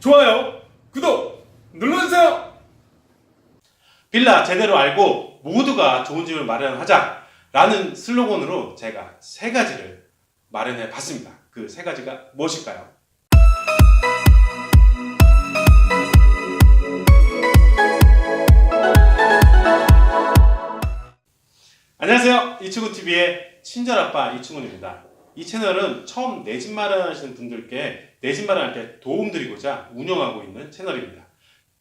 좋아요, 구독 눌러주세요. 빌라 제대로 알고 모두가 좋은 집을 마련하자라는 슬로건으로 제가 세 가지를 마련해 봤습니다. 그 세 가지가 무엇일까요? 안녕하세요. 이충훈 TV의 친절아빠 이충훈입니다. 이 채널은 처음 내 집 마련하시는 분들께 내 집 마련할 때 도움드리고자 운영하고 있는 채널입니다.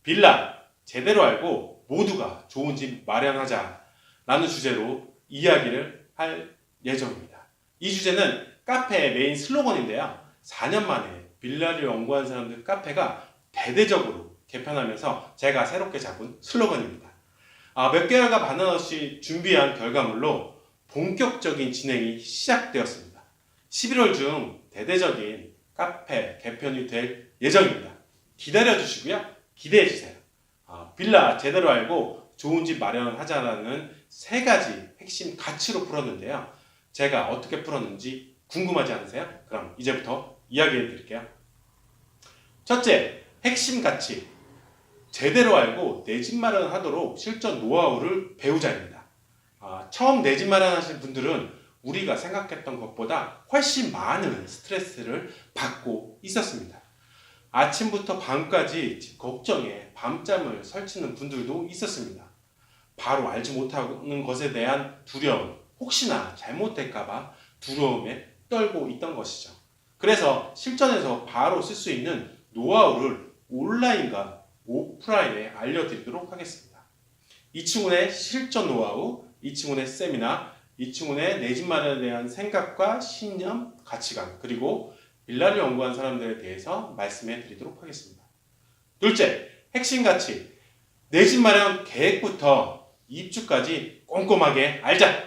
빌라 제대로 알고 모두가 좋은 집 마련하자라는 주제로 이야기를 할 예정입니다. 이 주제는 카페의 메인 슬로건인데요. 4년 만에 빌라를 연구한 사람들 카페가 대대적으로 개편하면서 제가 새롭게 잡은 슬로건입니다. 아, 몇 개월가 반응 없이 준비한 결과물로 본격적인 진행이 시작되었습니다. 11월 중 대대적인 카페 개편이 될 예정입니다. 기다려 주시고요. 기대해 주세요. 아, 빌라 제대로 알고 좋은 집 마련하자라는 세 가지 핵심 가치로 풀었는데요. 제가 어떻게 풀었는지 궁금하지 않으세요? 그럼 이제부터 이야기해 드릴게요. 첫째, 핵심 가치. 제대로 알고 내 집 마련하도록 실전 노하우를 배우자입니다. 아, 처음 내 집 마련하신 분들은 우리가 생각했던 것보다 훨씬 많은 스트레스를 받고 있었습니다. 아침부터 밤까지 집 걱정에 밤잠을 설치는 분들도 있었습니다. 바로 알지 못하는 것에 대한 두려움, 혹시나 잘못될까봐 두려움에 떨고 있던 것이죠. 그래서 실전에서 바로 쓸 수 있는 노하우를 온라인과 오프라인에 알려드리도록 하겠습니다. 이충훈의 실전 노하우, 이충훈의 세미나, 이충훈의 내 집 마련에 대한 생각과 신념, 가치관, 그리고 빌라를 연구한 사람들에 대해서 말씀해 드리도록 하겠습니다. 둘째, 핵심 가치. 내 집 마련 계획부터 입주까지 꼼꼼하게 알자.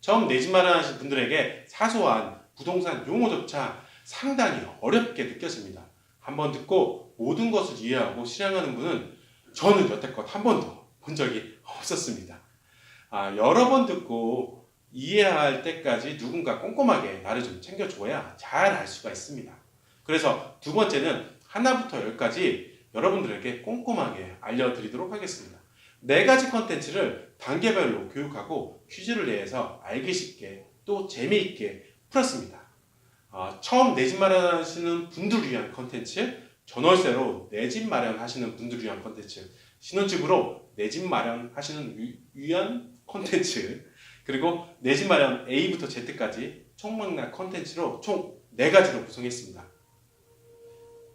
처음 내 집 마련하신 분들에게 사소한 부동산 용어조차 상당히 어렵게 느껴집니다. 한번 듣고 모든 것을 이해하고 실행하는 분은 저는 여태껏 한 번도 본 적이 없었습니다. 아, 여러 번 듣고 이해할 때까지 누군가 꼼꼼하게 나를 좀 챙겨줘야 잘 알 수가 있습니다. 그래서 두 번째는 하나부터 열까지 여러분들에게 꼼꼼하게 알려드리도록 하겠습니다. 네 가지 컨텐츠를 단계별로 교육하고 퀴즈를 내서 알기 쉽게 또 재미있게 풀었습니다. 아, 처음 내 집 마련하시는 분들을 위한 컨텐츠, 전월세로 내 집 마련하시는 분들을 위한 컨텐츠, 신혼집으로 내 집 마련하시는 위- 위한 컨텐츠, 그리고 내 집 마련 A부터 Z까지 총망락 컨텐츠로 총 4가지로 구성했습니다.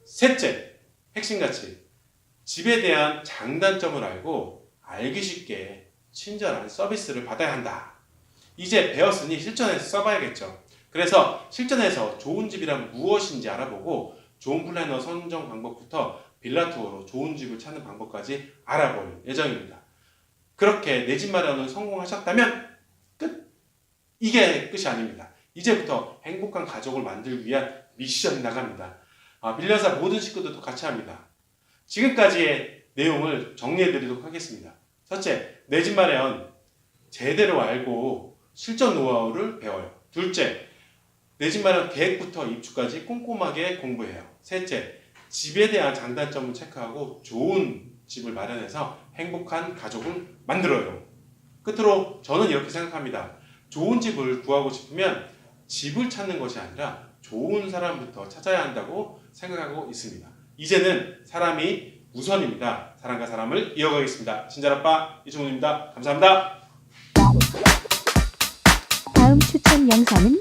셋째, 핵심 가치. 집에 대한 장단점을 알고 알기 쉽게 친절한 서비스를 받아야 한다. 이제 배웠으니 실전에서 써봐야겠죠. 그래서 실전에서 좋은 집이란 무엇인지 알아보고 좋은 플래너 선정 방법부터 빌라 투어로 좋은 집을 찾는 방법까지 알아볼 예정입니다. 그렇게 내 집 마련을 성공하셨다면 끝! 이게 끝이 아닙니다. 이제부터 행복한 가족을 만들기 위한 미션이 나갑니다. 아, 빌려사 모든 식구들도 같이 합니다. 지금까지의 내용을 정리해 드리도록 하겠습니다. 첫째, 내 집 마련 제대로 알고 실전 노하우를 배워요. 둘째, 내 집 마련 계획부터 입주까지 꼼꼼하게 공부해요. 셋째, 집에 대한 장단점을 체크하고 좋은 집을 마련해서 행복한 가족을 만들어요. 끝으로 저는 이렇게 생각합니다. 좋은 집을 구하고 싶으면 집을 찾는 것이 아니라 좋은 사람부터 찾아야 한다고 생각하고 있습니다. 이제는 사람이 우선입니다. 사람과 사람을 이어가겠습니다. 친절아빠 이종훈입니다. 감사합니다. 다음 추천 영상은